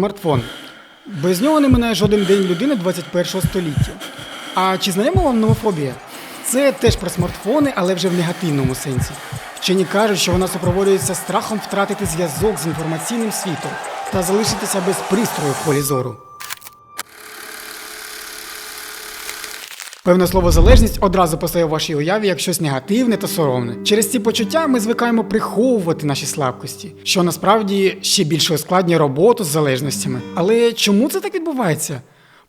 Смартфон. Без нього не минає жоден день людини 21 століття. А чи знайома вам номофобія? Це теж про смартфони, але вже в негативному сенсі. Вчені кажуть, що вона супроводжується страхом втратити зв'язок з інформаційним світом та залишитися без пристрою в полі зору. Певне слово залежність одразу постає в вашій уяві як щось негативне та соромне. Через ці почуття ми звикаємо приховувати наші слабкості, що насправді ще більше ускладнює роботу з залежностями. Але чому це так відбувається?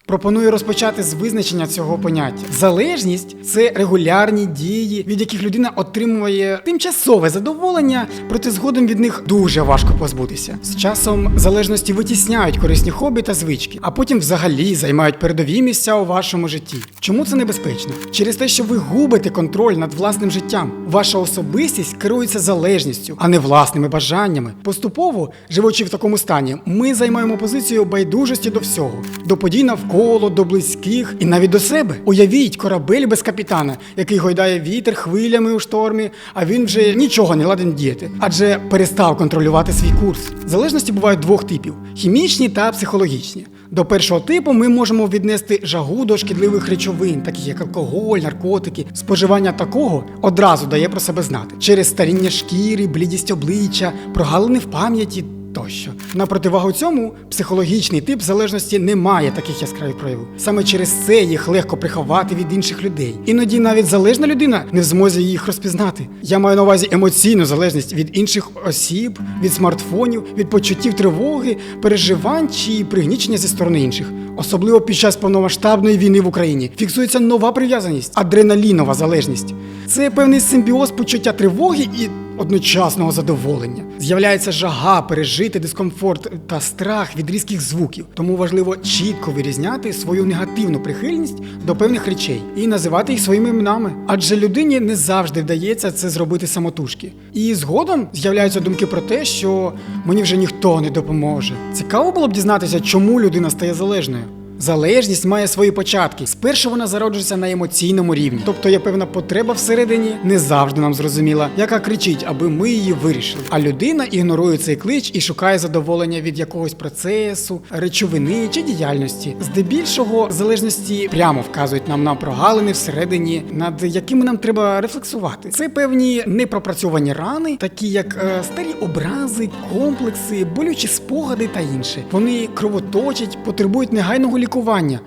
Пропоную розпочати з визначення цього поняття. Залежність це регулярні дії, від яких людина отримує тимчасове задоволення, проте згодом від них дуже важко позбутися. З часом залежності витісняють корисні хобі та звички, а потім взагалі займають передові місця у вашому житті. Чому це небезпечно? Через те, що ви губите контроль над власним життям. Ваша особистість керується залежністю, а не власними бажаннями. Поступово, живучи в такому стані, ми займаємо позицію байдужості до всього, до подій навколо, до близьких і навіть до себе. Уявіть корабель без капітана, який гойдає вітер хвилями у штормі, а він вже нічого не ладен діяти, адже перестав контролювати свій курс. Залежності бувають двох типів: хімічні та психологічні. До першого типу ми можемо віднести жагу до шкідливих речовин, таких як алкоголь, наркотики. Споживання такого одразу дає про себе знати через старіння шкіри, блідість обличчя, прогалини в пам'яті. Тощо на противагу цьому психологічний тип залежності не має таких яскравих проявів. Саме через це їх легко приховати від інших людей. Іноді навіть залежна людина не в змозі їх розпізнати. Я маю на увазі емоційну залежність від інших осіб, від смартфонів, від почуттів тривоги, переживань чи пригнічення зі сторони інших. Особливо під час повномасштабної війни в Україні фіксується нова прив'язаність адреналінова залежність. Це певний симбіоз почуття тривоги і одночасного задоволення. З'являється жага пережити дискомфорт та страх від різких звуків. Тому важливо чітко вирізняти свою негативну прихильність до певних речей і називати їх своїми іменами. Адже людині не завжди вдається це зробити самотужки. І згодом з'являються думки про те, що мені вже ніхто не допоможе. Цікаво було б дізнатися, чому людина стає залежною. Залежність має свої початки. Спершу вона зароджується на емоційному рівні, тобто є певна потреба всередині, не завжди нам зрозуміла, яка кричить, аби ми її вирішили. А людина ігнорує цей клич і шукає задоволення від якогось процесу, речовини чи діяльності. Здебільшого залежності прямо вказують нам на прогалини всередині, над якими нам треба рефлексувати. Це певні непропрацьовані рани, такі як е, старі образи, комплекси, болючі спогади та інше. Вони кровоточать, потребують негайного лікування,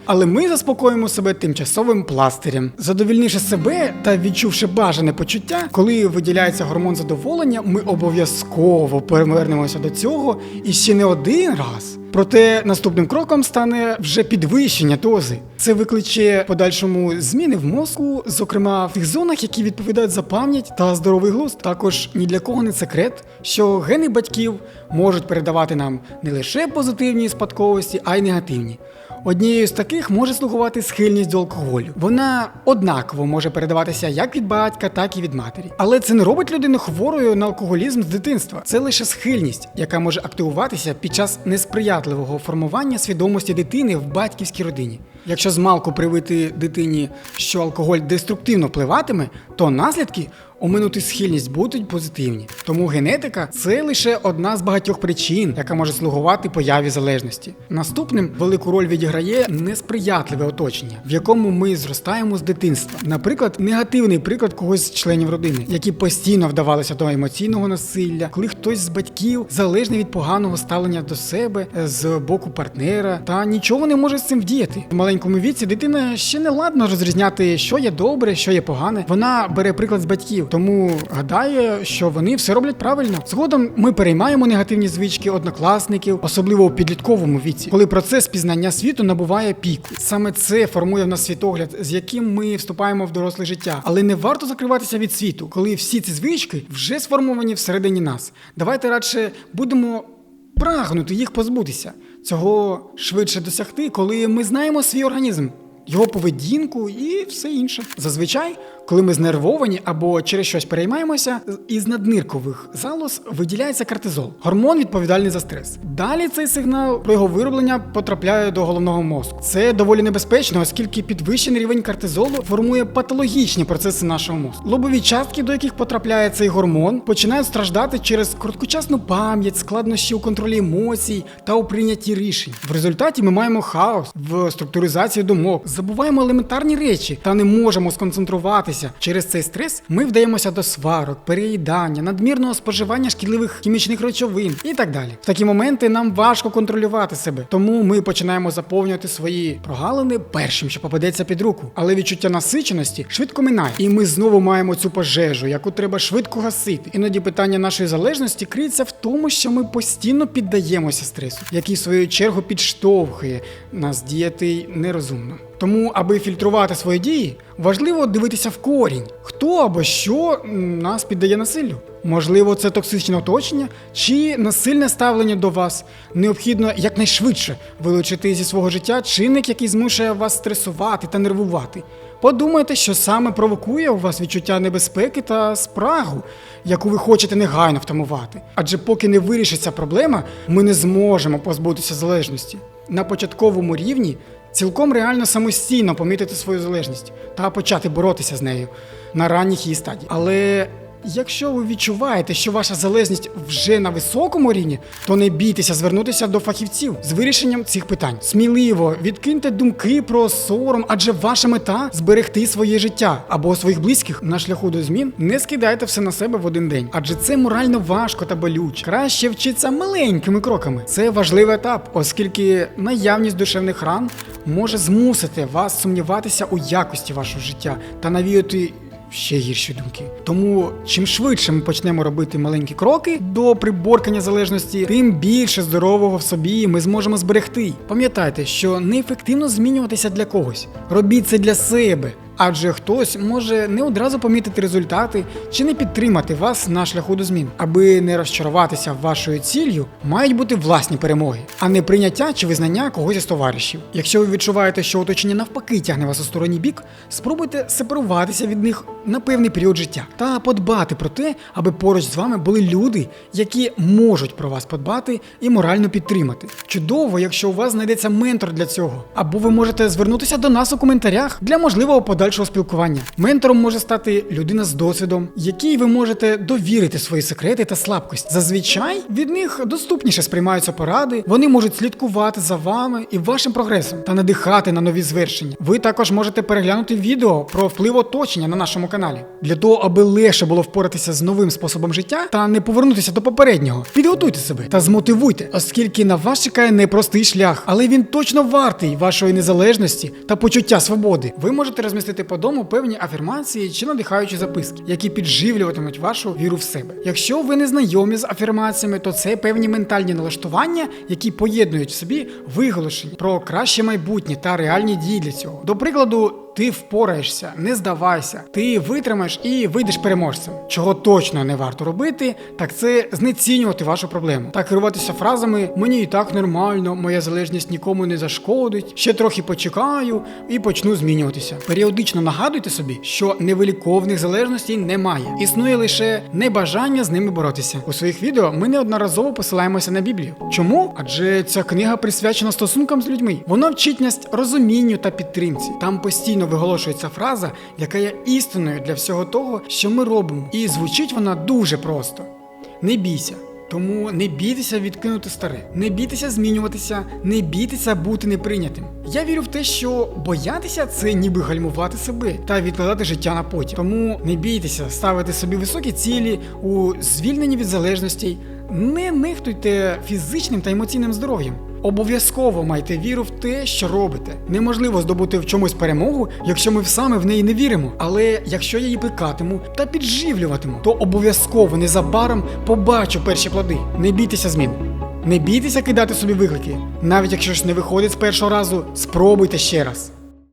але ми заспокоїмо себе тимчасовим пластирем. Задовільнивши себе та відчувши бажане почуття, коли виділяється гормон задоволення, ми обов'язково повернемося до цього і ще не один раз. Проте наступним кроком стане вже підвищення дози. Це викличе подальшому зміни в мозку, зокрема в тих зонах, які відповідають за пам'ять та здоровий глузд. Також ні для кого не секрет, що гени батьків можуть передавати нам не лише позитивні спадковості, а й негативні. Однією з таких може слугувати схильність до алкоголю. Вона однаково може передаватися як від батька, так і від матері. Але це не робить людину хворою на алкоголізм з дитинства. Це лише схильність, яка може активуватися під час несприятливого формування свідомості дитини в батьківській родині. Якщо змалку привити дитині, що алкоголь деструктивно впливатиме, то наслідки оминути схильність будуть позитивні. Тому генетика це лише одна з багатьох причин, яка може слугувати появі залежності. Наступним велику роль відіграє несприятливе оточення, в якому ми зростаємо з дитинства. Наприклад, негативний приклад когось з членів родини, які постійно вдавалися до емоційного насилля, коли хтось з батьків залежний від поганого ставлення до себе е, з боку партнера, та нічого не може з цим вдіяти. В маленькому віці дитина ще не ладно розрізняти, що є добре, що є погане. Вона бере приклад з батьків, тому гадає, що вони все роблять правильно. Згодом ми переймаємо негативні звички однокласників, особливо у підлітковому віці, коли процес пізнання світу набуває піку. Саме це формує в нас світогляд, з яким ми вступаємо в доросле життя. Але не варто закриватися від світу, коли всі ці звички вже сформовані всередині нас. Давайте радше будемо прагнути їх позбутися. Цього швидше досягти, коли ми знаємо свій організм. Його поведінку і все інше. Зазвичай, Коли ми знервовані або через щось переймаємося, із надниркових залоз виділяється кортизол, гормон відповідальний за стрес. Далі цей сигнал про його вироблення потрапляє до головного мозку. Це доволі небезпечно, оскільки підвищений рівень кортизолу формує патологічні процеси нашого мозку. Лобові частки, до яких потрапляє цей гормон, починають страждати через короткочасну пам'ять, складнощі у контролі емоцій та у прийнятті рішень. В результаті ми маємо хаос в структуризації думок, забуваємо елементарні речі та не можемо сконцентруватися. Через цей стрес ми вдаємося до сварок, переїдання, надмірного споживання шкідливих хімічних речовин і так далі. В такі моменти нам важко контролювати себе, тому ми починаємо заповнювати свої прогалини першим, що попадеться під руку. Але відчуття насиченості швидко минає, і ми знову маємо цю пожежу, яку треба швидко гасити. Іноді питання нашої залежності криється в тому, що ми постійно піддаємося стресу, який в свою чергу підштовхує нас діяти нерозумно. Тому, аби фільтрувати свої дії, важливо дивитися в корінь, хто або що нас піддає насиллю. Можливо, це токсичне оточення чи насильне ставлення до вас. Необхідно якнайшвидше вилучити зі свого життя чинник, який змушує вас стресувати та нервувати. Подумайте, що саме провокує у вас відчуття небезпеки та спрагу, яку ви хочете негайно втамувати. Адже поки не вирішиться проблема, ми не зможемо позбутися залежності. На початковому рівні цілком реально самостійно помітити свою залежність та почати боротися з нею на ранніх її стадії. Але Якщо ви відчуваєте, що ваша залежність вже на високому рівні, то не бійтеся звернутися до фахівців з вирішенням цих питань. Сміливо відкиньте думки про сором, адже ваша мета зберегти своє життя або своїх близьких на шляху до змін. Не скидайте все на себе в один день, адже це морально важко та болюче. Краще вчитися маленькими кроками. Це важливий етап, оскільки наявність душевних ран може змусити вас сумніватися у якості вашого життя та навіяти ще гірші думки. Тому чим швидше ми почнемо робити маленькі кроки до приборкання залежності, тим більше здорового в собі ми зможемо зберегти. Пам'ятайте, що неефективно змінюватися для когось. Робіть це для себе. Адже хтось може не одразу помітити результати чи не підтримати вас на шляху до змін. Аби не розчаруватися вашою ціллю, мають бути власні перемоги, а не прийняття чи визнання когось із товаришів. Якщо ви відчуваєте, що оточення навпаки тягне вас у сторонній бік, спробуйте сепаруватися від них на певний період життя та подбати про те, аби поруч з вами були люди, які можуть про вас подбати і морально підтримати. Чудово, якщо у вас знайдеться ментор для цього, або ви можете звернутися до нас у коментарях для можливого подальшого спілкування. Ментором може стати людина з досвідом, якій ви можете довірити свої секрети та слабкості. Зазвичай від них доступніше сприймаються поради, вони можуть слідкувати за вами і вашим прогресом та надихати на нові звершення. Ви також можете переглянути відео про вплив оточення на нашому каналі для того, аби легше було впоратися з новим способом життя та не повернутися до попереднього. Підготуйте себе та змотивуйте, оскільки на вас чекає непростий шлях, але він точно вартий вашої незалежності та почуття свободи. Ви можете розмістити по дому певні афірмації чи надихаючі записки, які підживлюватимуть вашу віру в себе. Якщо ви не знайомі з афірмаціями, то це певні ментальні налаштування, які поєднують в собі виголошення про краще майбутнє та реальні дії для цього. До прикладу. Ти впораєшся, не здавайся, ти витримаєш і вийдеш переможцем. Чого точно не варто робити, так це знецінювати вашу проблему та керуватися фразами Мені і так нормально, моя залежність нікому не зашкодить, ще трохи почекаю і почну змінюватися. Періодично нагадуйте собі, що невиліковних залежностей немає. Існує лише небажання з ними боротися. У своїх відео ми неодноразово посилаємося на Біблію. Чому? Адже ця книга присвячена стосункам з людьми. Вона вчить нас розумінню та підтримці. Там постійно виголошується фраза, яка є істинною для всього того, що ми робимо. І звучить вона дуже просто: не бійся. Тому не бійтеся відкинути старе, не бійтеся змінюватися, не бійтеся бути неприйнятим. Я вірю в те, що боятися це ніби гальмувати себе та відкладати життя на потім. Тому не бійтеся ставити собі високі цілі у звільненні від залежностей. Не нехтуйте фізичним та емоційним здоров'ям. Обов'язково майте віру в те, що робите. Неможливо здобути в чомусь перемогу, якщо ми саме в неї не віримо. Але якщо я її пикатиму та підживлюватиму, то обов'язково незабаром побачу перші плоди. Не бійтеся змін. Не бійтеся кидати собі виклики. Навіть якщо ж не виходить з першого разу, спробуйте ще раз.